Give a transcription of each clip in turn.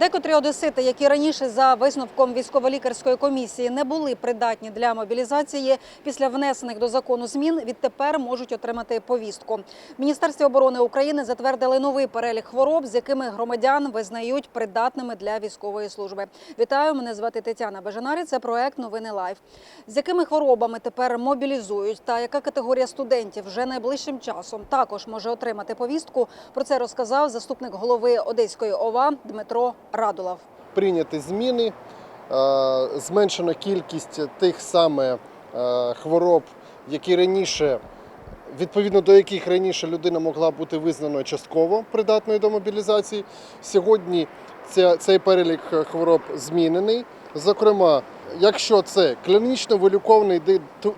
Декотрі одесити, які раніше за висновком військово-лікарської комісії не були придатні для мобілізації, після внесених до закону змін відтепер можуть отримати повістку. В Міністерстві оборони України затвердили новий перелік хвороб, з якими громадян визнають придатними для військової служби. Вітаю, мене звати Тетяна Бежанарі. Це проект Новини Лайф. З якими хворобами тепер мобілізують та яка категорія студентів вже найближчим часом також може отримати повістку. Про це розказав заступник голови Одеської ОВА Дмитро Радулов. прийняті зміни, е, зменшена кількість тих саме е, хвороб, які раніше, відповідно до яких раніше людина могла бути визнана частково придатною до мобілізації. Сьогодні ця- цей перелік хвороб змінений. Зокрема, якщо це клінічно вилікований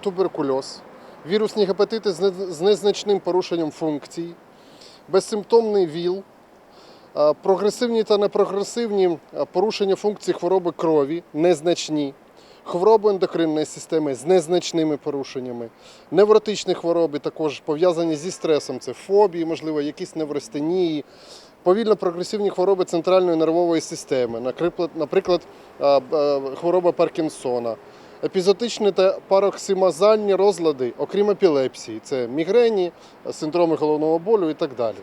туберкульоз, вірусні гепатити з незначним порушенням функцій, безсимптомний ВІЛ, Прогресивні та непрогресивні е, порушення функцій хвороби крові незначні, хвороби ендокринної системи з незначними порушеннями, невротичні хвороби також пов'язані зі стресом, це фобії, можливо, якісь невростенії, повільно прогресивні хвороби центральної нервової системи, наприклад, е, е, хвороба Паркінсона. Епізотичні та пароксимазальні розлади, окрім епілепсії, це мігрені, синдроми головного болю і так далі.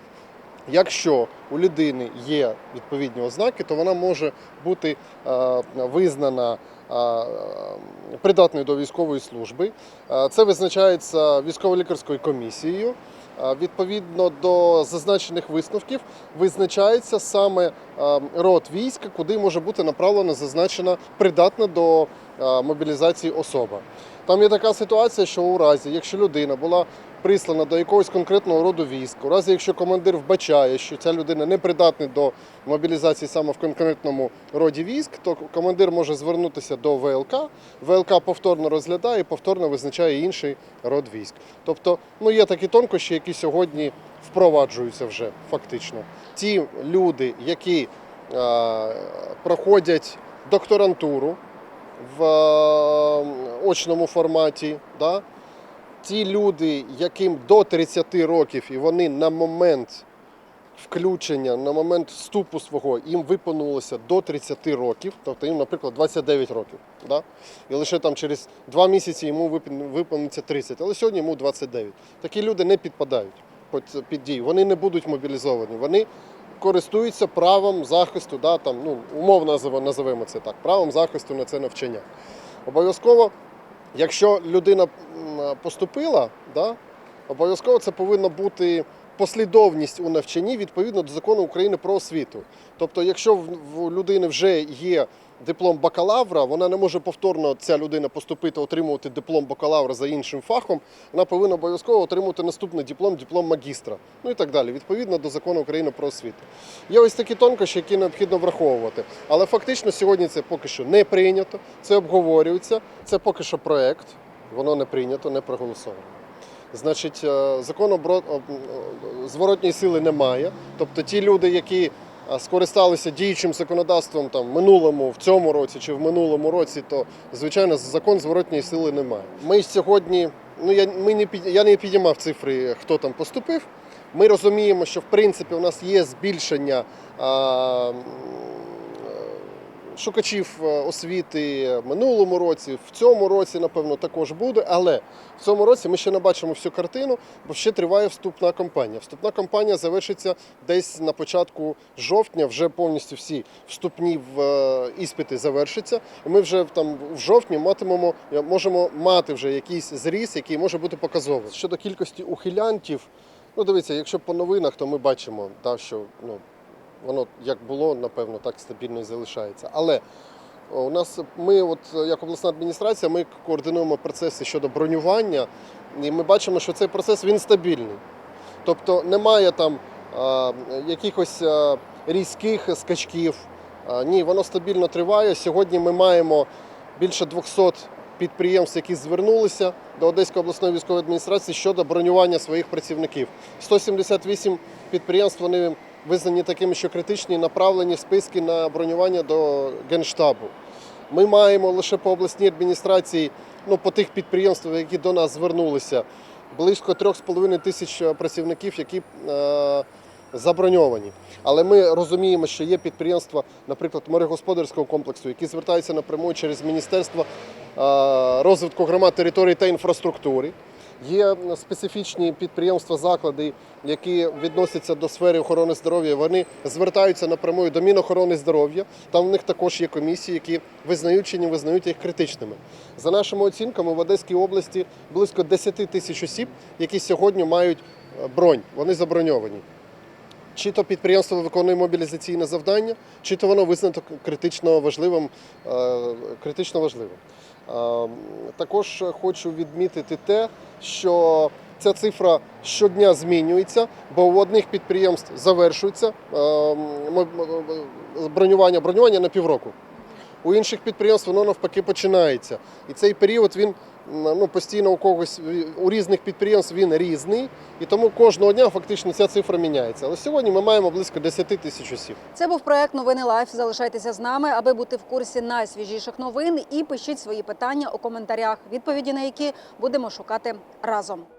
Якщо у людини є відповідні ознаки, то вона може бути е, визнана е, придатною до військової служби. Е, Це визначається військово-лікарською комісією. Відповідно до зазначених висновків визначається саме род війська, куди може бути направлена зазначена придатна до мобілізації особа. Там є така ситуація, що у разі, якщо людина була прислана до якогось конкретного роду військ, у разі, якщо командир вбачає, що ця людина не придатна до мобілізації саме в конкретному роді військ, то командир може звернутися до ВЛК. ВЛК повторно розглядає і повторно визначає інший род військ. Тобто, ну є такі тонкощі, які сьогодні впроваджуються вже фактично. Ті люди, які е, проходять докторантуру в е, очному форматі, да? Ті люди, яким до 30 років, і вони на момент включення, на момент вступу свого, їм виповнилося до 30 років, тобто їм, наприклад, 29 років. Да? І лише там через 2 місяці йому виповниться 30, але сьогодні йому 29. Такі люди не підпадають під, дію, вони не будуть мобілізовані. Вони користуються правом захисту, да, там, ну, умовно назив- називаємо це так, правом захисту на це навчання. Обов'язково, якщо людина поступила, да, обов'язково це повинна бути послідовність у навчанні відповідно до закону України про освіту. Тобто, якщо в людини вже є диплом бакалавра, вона не може повторно ця людина поступити, отримувати диплом бакалавра за іншим фахом. Вона повинна обов'язково отримати наступний диплом, диплом магістра, ну і так далі, відповідно до закону України про освіту. Є ось такі тонкощі, які необхідно враховувати. Але фактично сьогодні це поки що не прийнято, це обговорюється, це поки що проект, воно не прийнято, не проголосовано. Значить, е, закон обро- об- е, зворотньої сили немає. Тобто ті люди, які е, скористалися діючим законодавством там в минулому, в цьому році чи в минулому році, то звичайно закон зворотньої сили немає. Ми сьогодні, ну я ми не я не підіймав цифри, хто там поступив. Ми розуміємо, що в принципі у нас є збільшення а, шукачів е, освіти в минулому році, в цьому році, напевно, також буде. Але в цьому році ми ще не бачимо всю картину, бо ще триває вступна кампанія. Вступна кампанія завершиться десь на початку жовтня, вже повністю всі вступні в е, іспити завершаться. І ми вже там в жовтні матимемо, е, можемо мати вже якийсь зріс, який може бути показовий. Щодо кількості ухилянтів, ну дивіться, якщо по новинах, то ми бачимо, та, що ну, воно як було, напевно, так стабільно і залишається. Але у нас ми, от як обласна адміністрація, ми координуємо процеси щодо бронювання, і ми бачимо, що цей процес він стабільний. Тобто немає там а, якихось а, різких скачків. А, ні, воно стабільно триває. Сьогодні ми маємо більше 200 підприємств, які звернулися до Одеської обласної військової адміністрації щодо бронювання своїх працівників. 178 підприємств вони визнані такими, що критичні, направлені списки на бронювання до Генштабу. Ми маємо лише по обласній адміністрації, ну по тих підприємствах, які до нас звернулися, близько 3,5 тисяч працівників, які е, заброньовані. Але ми розуміємо, що є підприємства, наприклад, морегосподарського комплексу, які звертаються напряму через Міністерство е, розвитку громад, територій та інфраструктури. Є специфічні підприємства, заклади, які відносяться до сфери охорони здоров'я. Вони звертаються напряму до Мінохорони здоров'я. Там в них також є комісії, які визнають чи не визнають їх критичними. За нашими оцінками, в Одеській області близько 10 тисяч осіб, які сьогодні мають е, бронь. Вони заброньовані. Чи то підприємство виконує мобілізаційне завдання, чи то воно визнано критично важливим. е, Критично важливим. Е, Також хочу відмітити те, що ця цифра щодня змінюється, бо у одних підприємств завершується е, бронювання, бронювання на півроку. У інших підприємств воно навпаки починається. І цей період він ну, постійно у когось у різних підприємств він різний, і тому кожного дня фактично ця цифра міняється. Але сьогодні ми маємо близько 10 тисяч осіб. Це був проект Новини Лайф. Залишайтеся з нами, аби бути в курсі найсвіжіших новин. І пишіть свої питання у коментарях, відповіді на які будемо шукати разом.